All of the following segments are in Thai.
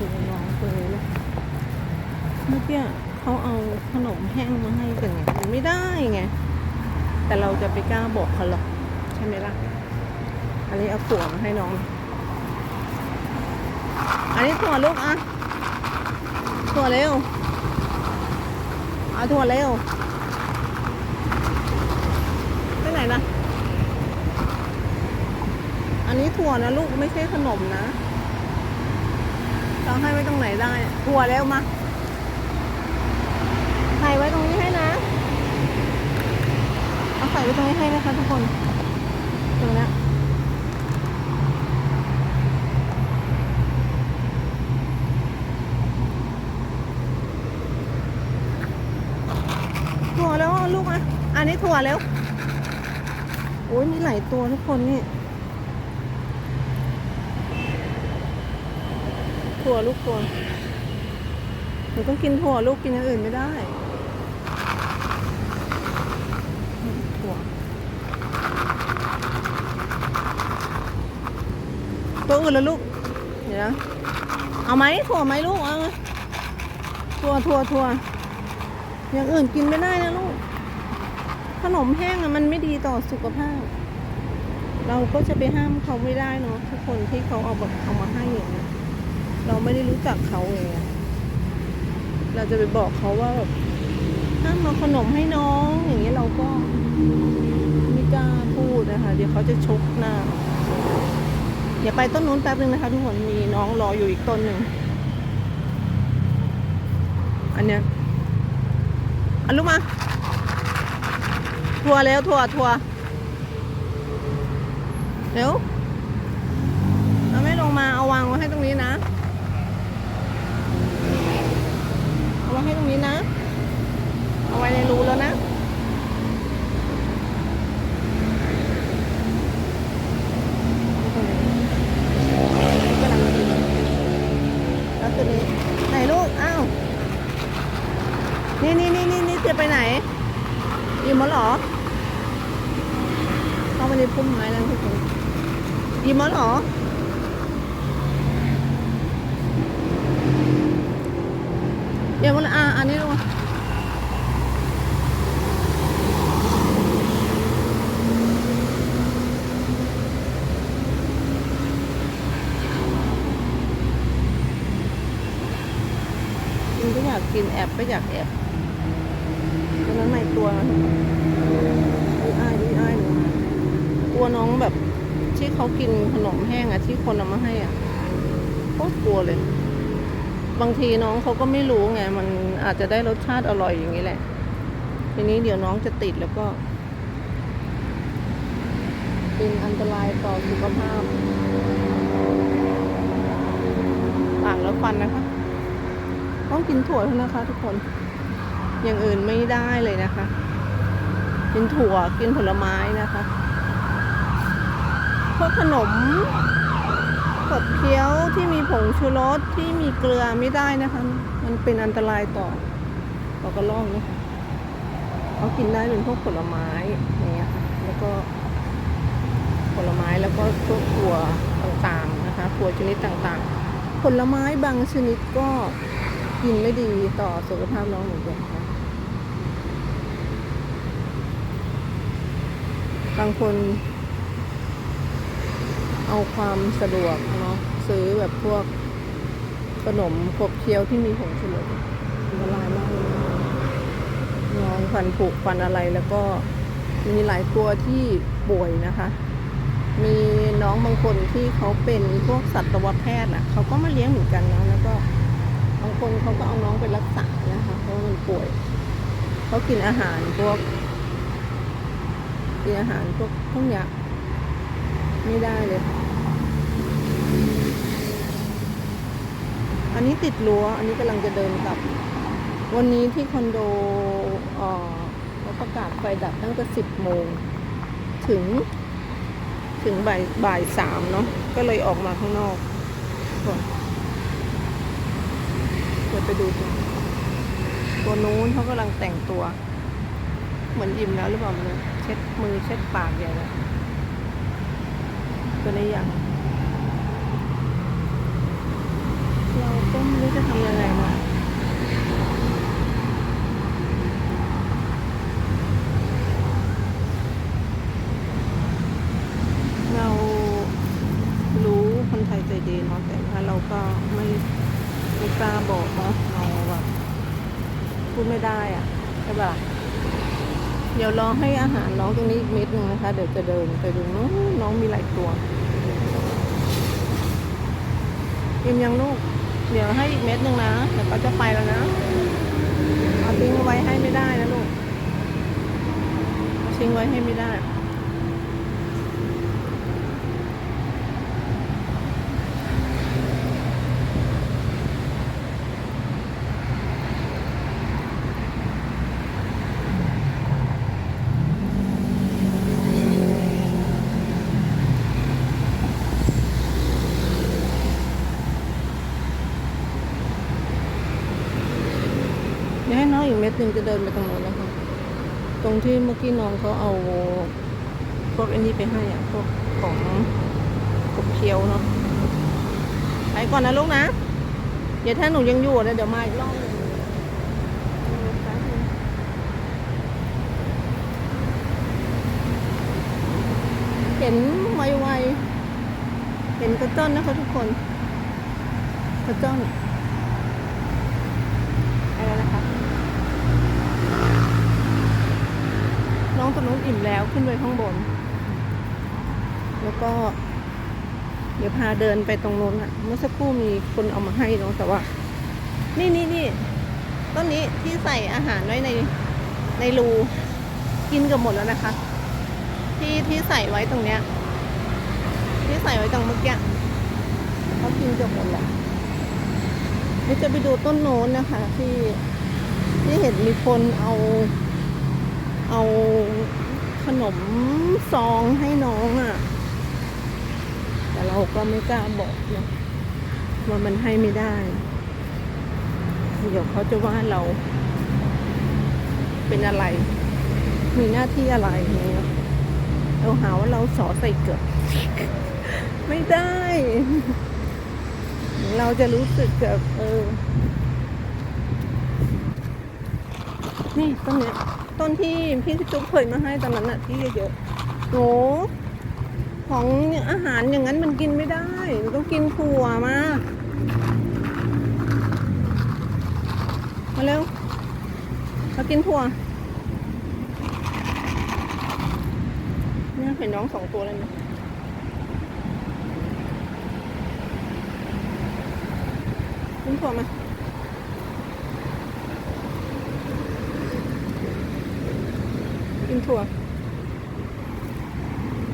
ดูน้องคนนี้เลยเมื่อกี้เขาเอาขนมแห้งมาให้กันไงมันไม่ได้ไง แต่เราจะไปกล้าบอกเขาหรอกใช่ไหมล่ะ อันนี้เอาถั่วมาให้น้อง อันนี้ถั่วลูกอะถั่วเร็วเอาถั่วเร็วไปไหนนะ อันนี้ถั่วนะลูกไม่ใช่ขนมนะ เราให้ไว้ตรงไหนได้ถั่วเร็วมาใส่ไว้ตรงนี้ให้นะเอาใส่ไว้ตรงนี้ให้นะคะทุกคนตรงนี้ถั่วแล้วลูกอะ อันนี้ถั่วแล้ว โอ้ยมีหลายตัวทุกคนนี่ ถั่วลูกถั่วหนูต้องกินถั่วลูกกินอย่างอื่นไม่ได้ถั่วตัวอื่นละลูกเดี๋ยวนะเอาไหมถั่วไหมลูกเอาถั่วถั่วถั่วอย่างอื่นกินไม่ได้นะลูกขนมแห้งอะมันไม่ดีต่อสุขภาพ เราก็จะไปห้ามเขาไม่ได้เนาะทุกคนที่เขาเอาแบบเอามาให้อย่างเงี้ย เราไม่ได้รู้จักเขาเองเราจะไปบอกเขาว่าแบบห้ามเอาขนมให้น้อง อย่างเงี้ยเราก็ไม่กล้าพูดนะคะ เดี๋ยวเขาจะชกหน้าอย่าไปต้นนู้นแป๊บนึงนะคะ ทุกคนมีน้องรออยู่อีกต้นหนึ่งอันเนี้ยอันลูกมา ทัวร์เร็วทัวร์ทัวร์เร็วเราไม่ลงมาเอาวางไว้ให้ตรงนี้นะ เอาไว้ให้ตรงนี้นะ เอาไว้ในรูแล้วนะ กำลังกินแล้วตัวนี้ไหนลูก อ้าว นี่นี่นี่นี่นี่จะไปไหนอิ่มแล้วเหรอ เข้าไปในพุ่มไม้แล้วทุกคนอิ่มแล้วเหรอ เดี๋ยวมันอ่าอันนี้ลงมา กินแอบก็อยากแอบตอนนั้นในตัวอุ้ยอ้ายอุ้ยอ้ายหนูกลัวน้องแบบ ที่เขากินขนมแห้งอะที่คนเอามาให้อะโคตรกลัวเลย บางทีน้องเขาก็ไม่รู้ไง มันอาจจะได้รสชาติอร่อยอย่างนี้แหละ ทีนี้เดี๋ยวน้องจะติดแล้วก็เป็นอันตรายต่อสุขภาพปากและฟันนะคะ ต้องกินถั่วเท่านั้นนะคะทุกคน อย่างอื่นไม่ได้เลยนะคะ กินถั่วกินผลไม้นะคะพวกขนมขบเคี้ยวที่มีผงชูรสที่มีเกลือไม่ได้นะคะ มันเป็นอันตรายต่อต่อกระรอกนะคะเขากินได้เป็นพวกผลไม้อย่างเงี้ยค่ะแล้วก็ผลไม้แล้วก็พวกถั่วต่างๆนะคะถั่วชนิดต่างๆ ผลไม้บางชนิดก็ กินไม่ดีต่อสุขภาพน้องเหมือนกันค่ะบางคน เอาความสะดวกเนาะซื้อแบบพวกขนมขบเคี้ยวที่มีผงชูรสอันตรายมากเลยนะน้องฟันผุฟันอะไรแล้วก็มีหลายตัวที่ป่วยนะคะ มีน้องบางคนที่เขาเป็นพวกสัตวแพทย์อะเขาก็มาเลี้ยงเหมือนกันนะแล้วก็ บางคนเขาก็เอาน้องไปรักษานะคะเพราะมันป่วยเขากินอาหารพวกกินอาหารพวกพวกเนี้ยไม่ได้เลย อันนี้ติดรั้ว อันนี้กำลังจะเดินกลับ วันนี้ที่คอนโดเขาประกาศไฟดับตั้งแต่สิบโมง ถึง ถึงบ่ายบ่ายสามเนาะก็เลยออกมาข้างนอกก่อน ยวไปดูตัวนู้นเขากำลังแต่งตัว เหมือนยิ้มแล้วหรือเปล่าม่ยเช็ดมือเช็ดปากใหญ่เลยตัวนี้ยังเราก็ไม่รู้จะทำยังไงนะเรารู้คนไทยใจดีเนาะแต่ว่าเราก็ไม่ ไม่กล้าบอกเนาะเราแบบพูดไม่ได้อะใช่ปะเดี๋ยวรอให้อาหารน้องตรงนี้อีกเม็ดหนึ่งนะคะ เดี๋ยวจะเดินไปดูน้องน้องมีหลายตัวกินยังลูก เดี๋ยวให้อีกเม็ดหนึ่งนะเดี๋ยวก็จะไปแล้วนะเอาทิ้งไว้ให้ไม่ได้นะลูกทิ้งไว้ให้ไม่ได้ เดี๋ยวให้น้องอีกเม็ด หนึ่งจะเดินไปตรงนู้นนะคะ ตรงที่เมื่อกี้น้องเขาเอาพวกอันนี้ไปให้อะพวกของขบเคี้ยวเนาะไปก่อนนะลูกนะเดี๋ยวถ้าหนูยังอยู่นะเดี๋ยวมาอีกรอบหนึงเห็นไวๆเห็นกระจ้อนนะคะทุกคน กระจ้อน อะไรนะคะ น้อง ตรงนู้นอิ่มแล้วขึ้นไปข้างบน แล้วก็ เดี๋ยวพาเดินไปตรงนู้นอะเมื่อสักครู่มีคนเอามาให้เนาะแต่ว่า นี่นี่นี่ต้นนี้ที่ใส่อาหารไว้ในในรูกินเกับหมดแล้วนะคะ ที่ที่ใส่ไว้ตรงเนี้ย ที่ใส่ไว้ตรงเมื่อกี้เขากินเกือบหมดแล้วเดี๋ยวจะไปดูต้นโน้นนะคะ ที่ที่เห็นมีคนเอา เอาขนมซองให้น้องอะ่ะ แต่เราก็ไม่กล้าบอกเนาะว่ามันให้ไม่ได้ เดี๋ยวเขาจะว่าเราเป็นอะไร มีหน้าที่อะไรเงี้ยเราหาว่าเราสอใส่เกิด ไม่ได้ เราจะรู้สึกแบบเออ นี่ต้นเนี้ย ต้นที่พี่จุ๊บเคยมาให้ตอนนั้นอะที่เยอะๆโหของอาหารอย่างนั้นมันกินไม่ได้มันต้องกินถั่วมามาเร็วมากินถั่วเนี่ยเห็นน้องสองตัวเลยนะกินถั่วมา กินถั่ว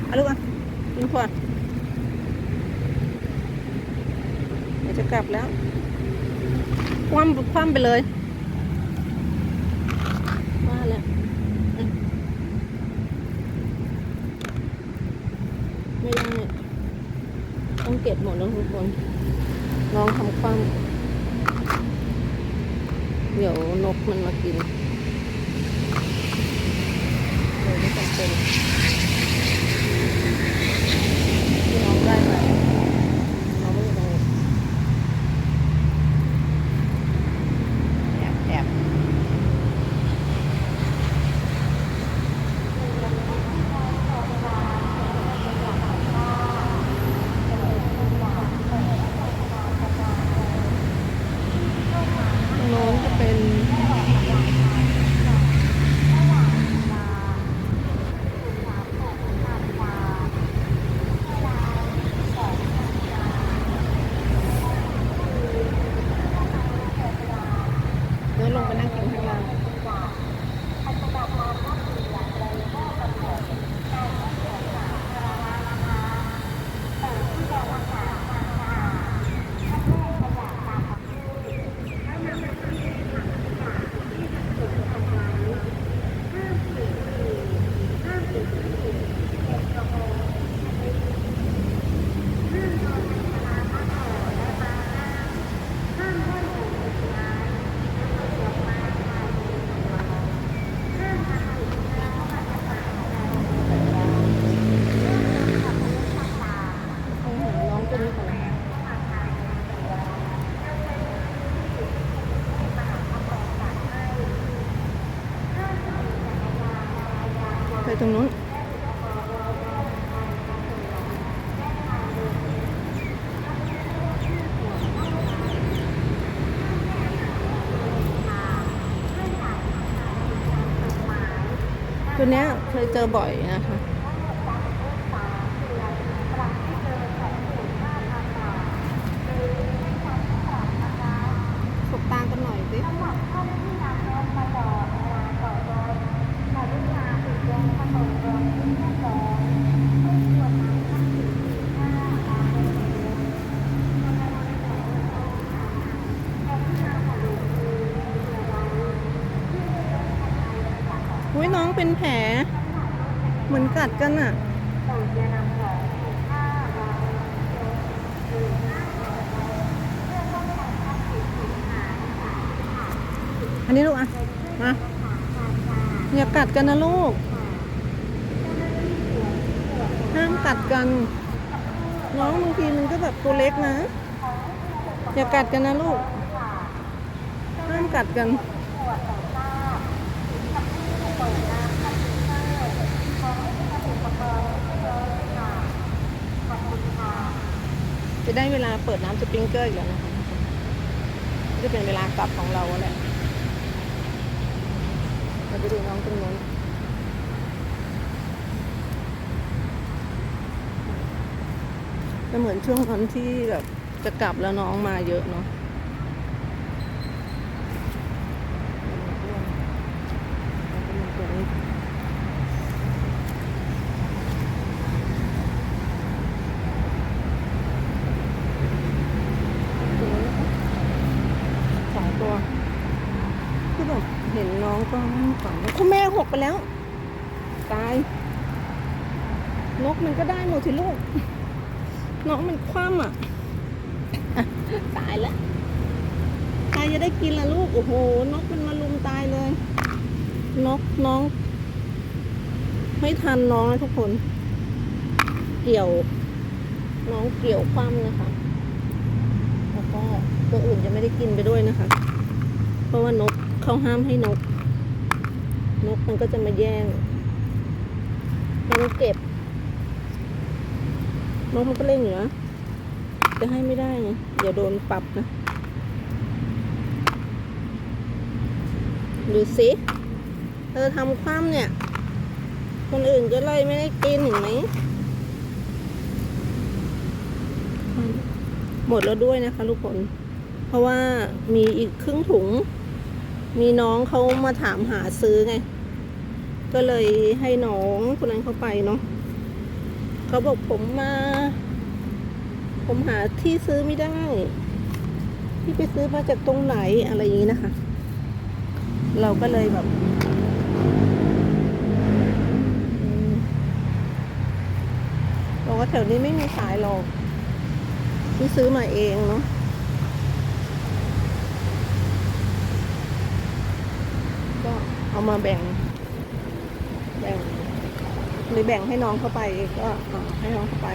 เอาลูกอะกินถั่วเดี๋ยวจะกลับแล้ว คว่ำคว่ำไปเลยว่าแล้วไม่ได้ต้องเก็บหมดแล้วทุกคนน้องทำคว่ำเดี๋ยวนกมันมากิน เลยไม่จำเป็นที่น้องได้ไหมน้องไม่ได้แอบแอบตรงโน้นจะเป็น ต ตัวเนี้เคยเจอบ่อยนะคะ สบตากันหน่อยสิ อุ้ยน้องเป็นแผล เหมือนกัดกันอะอันนี้ลูกอะ มาอย่ากัดกันนะลูก ห้ามกัดกัน น้องบางทีมันก็แบบตัวเล็กนะ อย่ากัดกันนะลูก ห้ามกัดกัน ได้เวลาเปิดน้ำสปริงเกอร์อีกแล้วนะคะจะเป็นเวลากลับของเราแหละเราไปดูน้องตรงนู้นจะเหมือนช่วงตอนที่แบบจะกลับแล้วน้องมาเยอะเนาะสองตัว คือแบบเห็นน้องก็ฝันคุณแม่หกไปแล้ว ตาย นกมันก็ได้หมดสิลูก น้องมัน คว่ำอะอะ ตายแล้วใครจะได้กินล่ะลูก โอ้โห นกมันมาลุมตายเลย นกน้อง ไม่ทันน้องนะทุกคน เกี่ยว น้องเกี่ยวคว่ำนะคะ แล้วก็ตัวอื่นจะไม่ได้กินไปด้วยนะคะ เพราะว่านกเขาห้ามให้นก นกมันก็จะมาแย่งเราต้องเก็บนกมันก็เล่นอยู่นะ จะให้ไม่ได้ไงเดี๋ยวโดนปรับนะ ดูสิเธอทำคว่ำเนี่ย คนอื่นก็เลยไม่ได้กินเห็นไหมหมดแล้วด้วยนะคะทุกคน เพราะว่ามีอีกครึ่งถุง มีน้องเขามาถามหาซื้อไง ก็เลยให้น้องคนนั้นเขาไปเนาะเขาบอกผมมา ผมหาที่ซื้อไม่ได้ ที่ไปซื้อมาจากตรงไหนอะไรอย่างนี้นะคะ เราก็เลยแบบบอกว่าแถวนี้ไม่มีขายหรอกที่ซื้อมาเองเนาะก็เอามาแบ่ง แบ่งหรือแบ่งให้น้องเข้าไปก็ให้น้องเข้าไป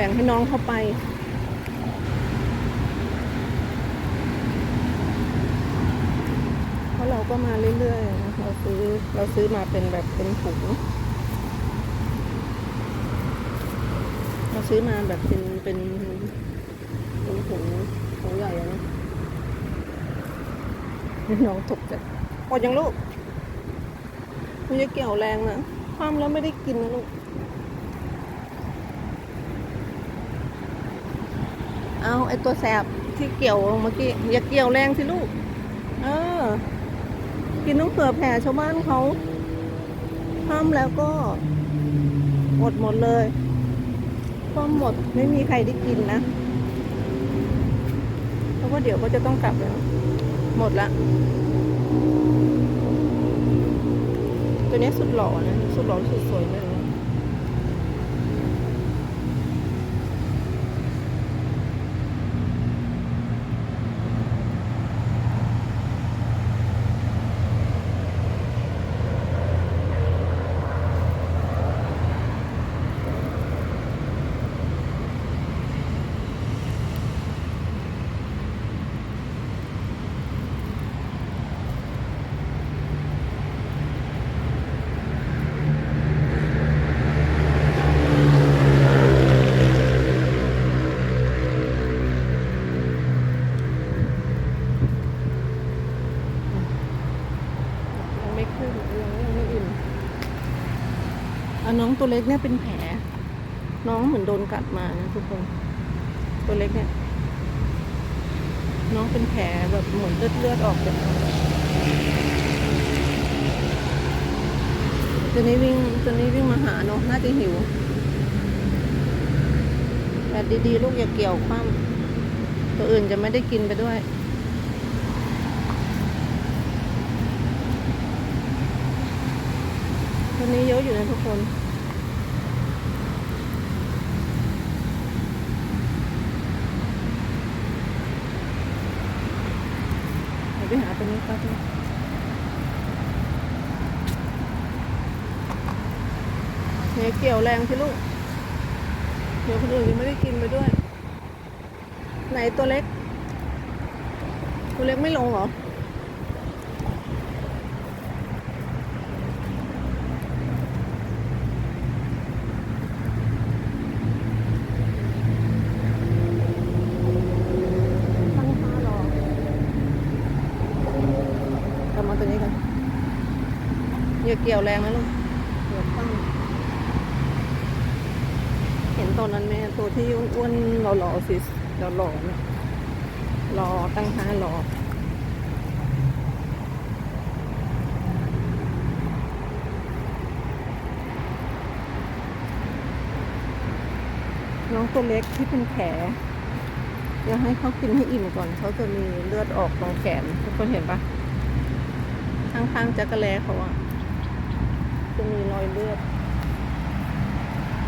บ่งให้น้องเข้าไป เพราะเราก็มาเรื่อยๆนะเราซื้อเราซื้อมาเป็นแบบเป็นถุงเราซื้อมาแบบเป็นเป็นเป็นถุงถุงใหญ่นะน้องตกใจหมดยังลูกมันจะเกี่ยวแรงนะความแล้วไม่ได้กินนะลูก เอาไอตัวแสบที่เกี่ยวเมื่อกี้อย่าเกี่ยวแรงสิลูก เออ กินต้องเผื่อแผ่ชาวบ้านเขาห้ามแล้วก็หมดหมดเลยก็หมดไม่มีใครได้กินนะเพราะว่าเดี๋ยวก็จะต้องกลับแล้ว หมดละ ตัวนี้สุดหล่อนะ สุดหล่อสุดสวยเลย ตัวเล็กเนี่ยเป็นแผล น้องเหมือนโดนกัดมานะทุกคน ตัวเล็กเนี่ย น้องเป็นแผลแบบเหมือนเลือดเลือดออกจากตัวนี้วิ่งตัวนี้วิ่งมาหาเนาะน่าจะหิวแต่ดีๆ ลูกอย่าเกี่ยวคว่ำตัวอื่นจะไม่ได้กินไปด้วยตัวนี้เยอะอยู่นะทุกคน เดี๋ยวไปหา ตัวนี้ก็ได้เนี่ยเกี่ยวแรงพี่ลูก เดี๋ยวคนอื่นยังไม่ได้กินไปด้วย ไหนตัวเล็ก ตัวเล็กไม่ลงเหรอ ตั้งค่ารอทำมาตัวนี้กันอย่าเกี่ยวแรงนะลูกเดี๋ยวตั้งเห็นตอนนั้นไหมตัวที่อ้วนๆหล่อๆสิหล่อๆเนี่อตั้งค่ารอน้องตัวเล็กที่เป็นแผลอยากให้เขากินให้อิ่มก่อน เขาจะมีเลือดออกตรงแขนทุกคนเห็นปะข้างๆจักระแลเขาอะ จะมีรอยเลือด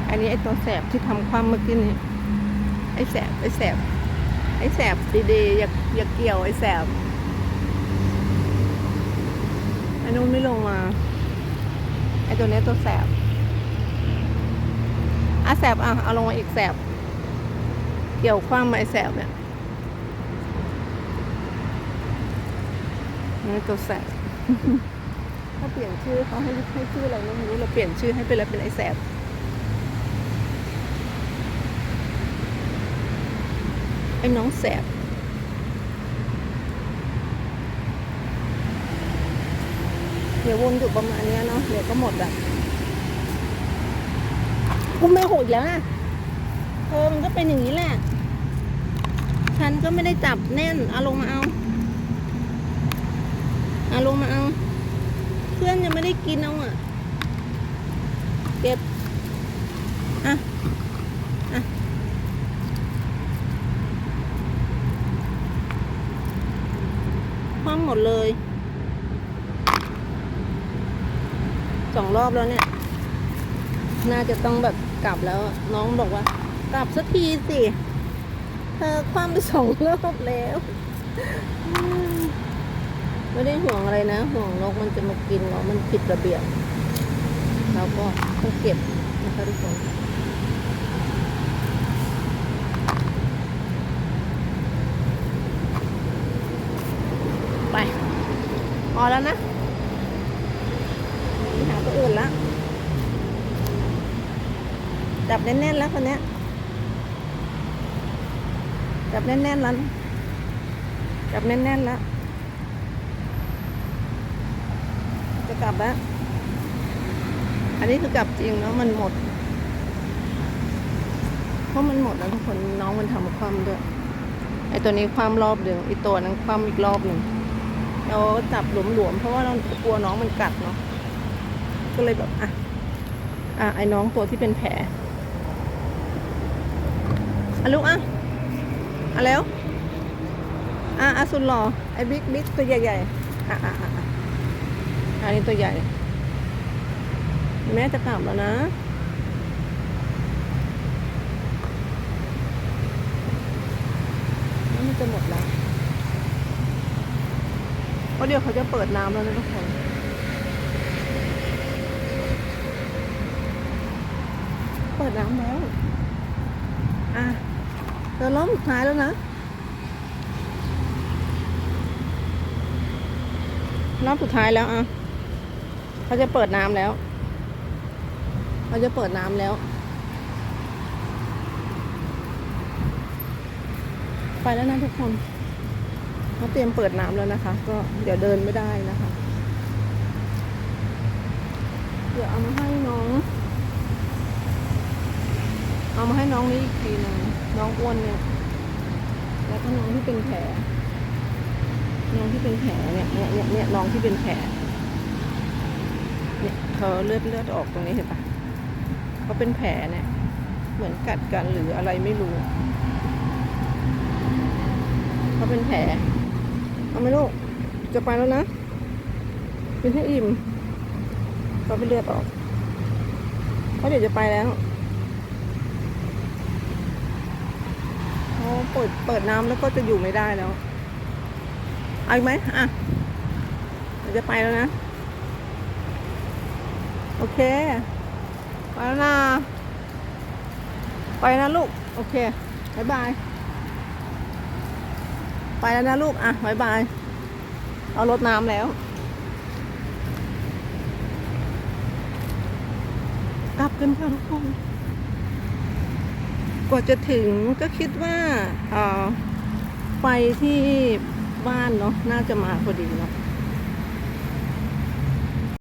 อันนี้ไอตัวแสบที่ทำความเมื่อกี้นี้ ไอแสบไอแสบไอแสบดีๆอย่าอย่าเกี่ยวไอแสบไอ้นู้นไม่ลงมาไอตัวนี้ตัวแสบอะแสบอะเอาลงมาอีกแสบ เกี่ยวความไม้แสบเนี่ยนี่ตัวแสบ ถ้าเปลี่ยนชื่อเขาให้ให้ชื่ออะไรไม่รู้เราเปลี่ยนชื่อให้เป็นอะไรเป็นไอแสบไอ้น้องแสบเดี๋ยววนอยู่ประมาณนี้เนาะเดี๋ยวก็หมดอะกูไม่โหดแล้วนะเออมันก็เป็นอย่างนี้แหละ ฉันก็ไม่ได้จับแน่นเอาลงมาเอาเอาลงมาเอา พื่อนยังไม่ได้กินเอาอะ เก็บ อะ อะ คว่ำหมดเลย สองรอบแล้วเนี่ย น่าจะต้องแบบกลับแล้ว น้องบอกว่า กลับสักทีสิ เธอคว่ำไปสองรอบแล้ว ไม่ได้ห่วงอะไรนะ ห่วงนกมันจะมากินเรามันผิดระเบียบเราก็ต้องเก็บนะคะทุกคนไปพอแล้วนะหาตัวอื่นละจับแน่นๆแล้วคนนี้จับแน่นๆแล้วจับแน่นๆแล้ว จะ กลับแล้ว อันนี้คือกลับจริงเนาะมันหมด เพราะมันหมดแล้วทุกคนน้องมันทำความด้วย ไอตัวนี้ความรอบเดียวอีตัวนั้นความอีกรอบหนึ่ง เราจับหลวมๆเพราะว่าเรากลัวน้องมันกัดเนาะ ก็เลยแบบอะ อะไอ้น้องตัวที่เป็นแผลอะลูกอะอะแล้วอะอะสุดหล่อไอ้บิ๊กบิ๊กตัวใหญ่ๆอะอะอะ อันนี้ตัวใหญ่ แม่จะกลับแล้วนะแล้วมันจะหมดแล้วเพราะเดี๋ยวเขาจะเปิดน้ำแล้วนะทุกคนเปิดน้ำแล้ว อะเดินรอบสุดท้ายแล้วนะรอบสุดท้ายแล้วอะ เขาจะเปิดน้ำแล้วเขาจะเปิดน้ำแล้ว ไปแล้วนะทุกคนเขาเตรียมเปิดน้ำแล้วนะคะ ก็เดี๋ยวเดินไม่ได้นะคะ เดี๋ยวเอามาให้น้อง เอามาให้น้องนี้อีกทีหนึ่งน้องอ้วนเนี่ย แล้วก็น้องที่เป็นแผลน้องที่เป็นแผลเนี่ยเนี่ยเนี่ยเนี่ยน้องที่เป็นแผล เขาเลือดเลือดออกตรงนี้เห็นปะเขาเป็นแผลเนี่ย เหมือนกัดกันหรืออะไรไม่รู้ เขาเป็นแผล เอาไหมลูก จะไปแล้วนะกินให้อิ่มเขาเป็นเลือดออกเพราะเดี๋ยวจะไปแล้วเขาเปิดเปิดน้ำแล้วก็จะอยู่ไม่ได้แล้ว เอาอีกไหมอะเดี๋ยวจะไปแล้วนะ โอเค ไปแล้วนะ ไปนะลูก โอเคบายบาย ไปแล้วนะลูก อะบายบาย เอารถน้ำแล้ว กลับกันค่ะทุกคน กว่าจะถึงก็คิดว่า เอ่อ ไฟที่บ้านเนาะ น่าจะมาพอดีเนาะ